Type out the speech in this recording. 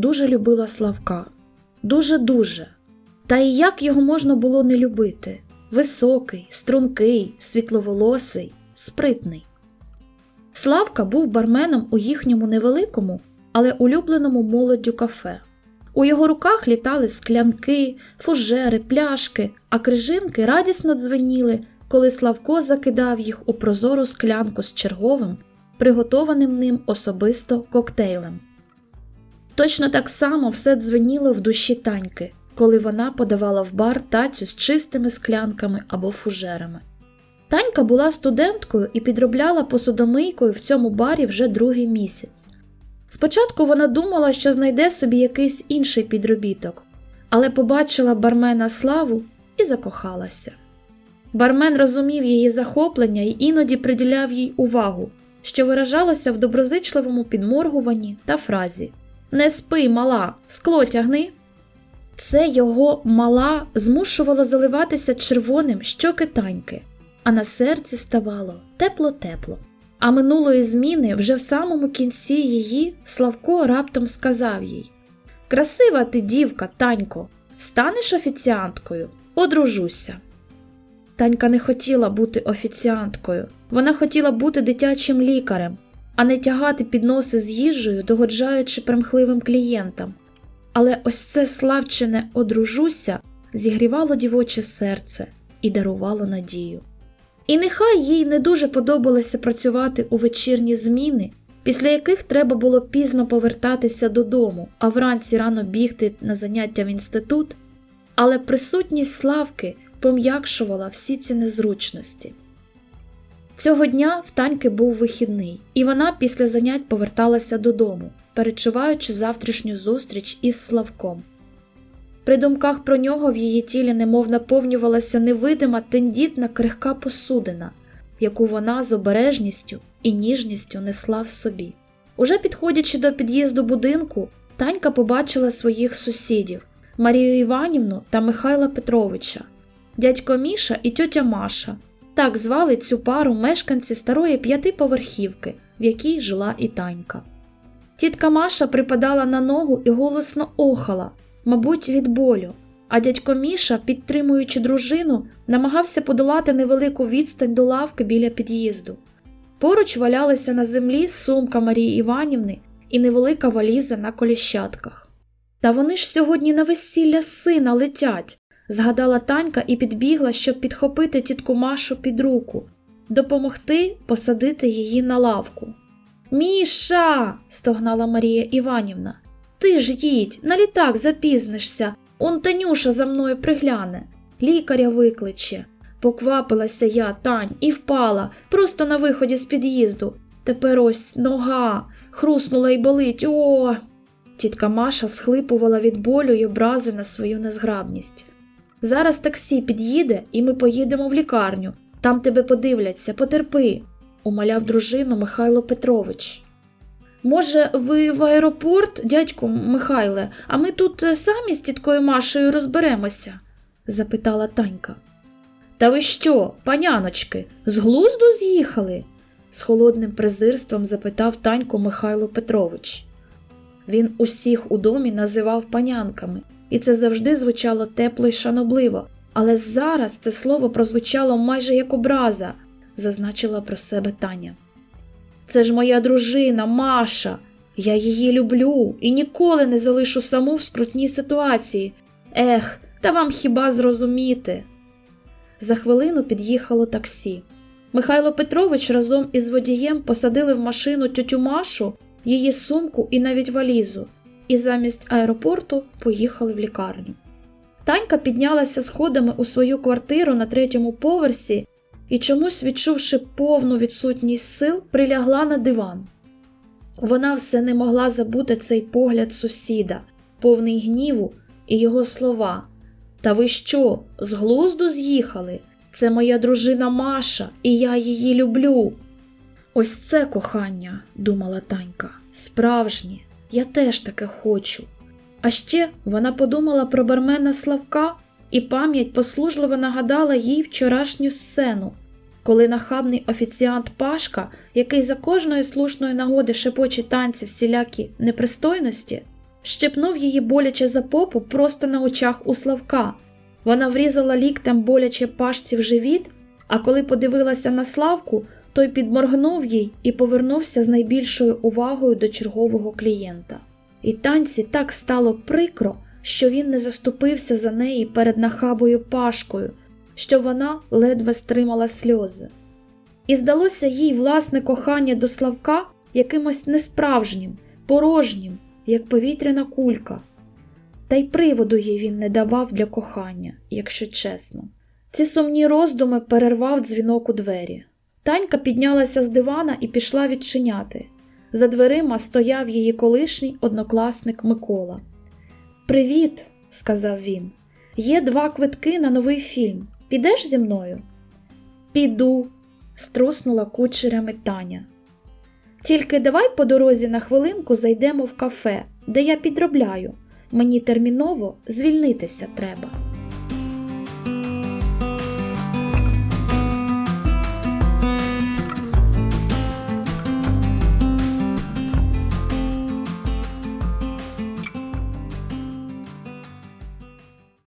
дуже любила Славка. Дуже-дуже. Та і як його можна було не любити? Високий, стрункий, світловолосий, спритний. Славка був барменом у їхньому невеликому, але улюбленому молоддю кафе. У його руках літали склянки, фужери, пляшки, а крижинки радісно дзвеніли, коли Славко закидав їх у прозору склянку з черговим, приготованим ним особисто коктейлем. Точно так само все дзвеніло в душі таньки, коли вона подавала в бар тацю з чистими склянками або фужерами. Танька була студенткою і підробляла посудомийкою в цьому барі вже другий місяць. Спочатку вона думала, що знайде собі якийсь інший підробіток, але побачила бармена славу і закохалася. Бармен розумів її захоплення і іноді приділяв їй увагу, що виражалося в доброзичливому підморгуванні та фразі Не спи, мала, скло тягни. Це його мала змушувало заливатися червоним щоки таньки, а на серці ставало тепло-тепло. А минулої зміни вже в самому кінці її Славко раптом сказав їй. Красива ти, дівка, танько, станеш офіціанткою, одружуся. Танька не хотіла бути офіціанткою, вона хотіла бути дитячим лікарем, а не тягати підноси з їжею, догоджаючи примхливим клієнтам. Але ось це славчене одружуся зігрівало дівоче серце і дарувало надію. І нехай їй не дуже подобалося працювати у вечірні зміни, після яких треба було пізно повертатися додому, а вранці рано бігти на заняття в інститут, але присутність Славки пом'якшувала всі ці незручності. Цього дня в таньки був вихідний, і вона після занять поверталася додому, перечуваючи завтрашню зустріч із Славком. При думках про нього в її тілі немов наповнювалася невидима тендітна крихка посудина, яку вона з обережністю і ніжністю несла в собі. Уже підходячи до під'їзду будинку, Танька побачила своїх сусідів Марію Іванівну та Михайла Петровича, дядько Міша і тьотя Маша. Так звали цю пару мешканці старої п'ятиповерхівки, в якій жила і Танька. Тітка Маша припадала на ногу і голосно охала, мабуть, від болю, а дядько Міша, підтримуючи дружину, намагався подолати невелику відстань до лавки біля під'їзду. Поруч валялися на землі сумка Марії Іванівни і невелика валіза на коліщатках. Та вони ж сьогодні на весілля сина летять, згадала Танька і підбігла, щоб підхопити тітку Машу під руку, допомогти посадити її на лавку. Міша. стогнала Марія Іванівна. Ти ж їдь, на літак запізнишся. Он Танюша за мною пригляне, лікаря викличе. Поквапилася я, Тань, і впала, просто на виході з під'їзду. Тепер ось нога, хруснула й болить. О. Тітка Маша схлипувала від болю й образи на свою незграбність. Зараз таксі під'їде, і ми поїдемо в лікарню. Там тебе подивляться, потерпи, умоляв дружину Михайло Петрович. Може, ви в аеропорт, дядьку Михайле, а ми тут самі з тіткою Машею розберемося? запитала Танька. Та ви що, паняночки, з глузду з'їхали? з холодним презирством запитав Таньку Михайло Петрович. Він усіх у домі називав панянками, і це завжди звучало тепло й шанобливо, але зараз це слово прозвучало майже як образа, зазначила про себе Таня. Це ж моя дружина, Маша. Я її люблю і ніколи не залишу саму в скрутній ситуації. Ех, та вам хіба зрозуміти? За хвилину під'їхало таксі. Михайло Петрович разом із водієм посадили в машину тютю Машу, її сумку і навіть валізу, і замість аеропорту поїхали в лікарню. Танька піднялася сходами у свою квартиру на третьому поверсі і, чомусь, відчувши повну відсутність сил, прилягла на диван. Вона все не могла забути цей погляд сусіда, повний гніву і його слова. Та ви що, з глузду з'їхали? Це моя дружина Маша, і я її люблю. Ось це кохання, думала Танька, справжнє, я теж таке хочу. А ще вона подумала про бармена Славка, і пам'ять послужливо нагадала їй вчорашню сцену, коли нахабний офіціант Пашка, який за кожної слушної нагоди шепоче танці всілякі непристойності, щепнув її боляче за попу просто на очах у Славка. Вона врізала ліктем боляче пашці в живіт, а коли подивилася на Славку, той підморгнув їй і повернувся з найбільшою увагою до чергового клієнта. І танці так стало прикро, що він не заступився за неї перед нахабою Пашкою, що вона ледве стримала сльози. І здалося їй власне кохання до Славка якимось несправжнім, порожнім, як повітряна кулька. Та й приводу їй він не давав для кохання, якщо чесно. Ці сумні роздуми перервав дзвінок у двері. Танька піднялася з дивана і пішла відчиняти. За дверима стояв її колишній однокласник Микола. Привіт, сказав він. Є два квитки на новий фільм. Підеш зі мною? Піду, струснула кучерями Таня. Тільки давай по дорозі на хвилинку зайдемо в кафе, де я підробляю. Мені терміново звільнитися треба.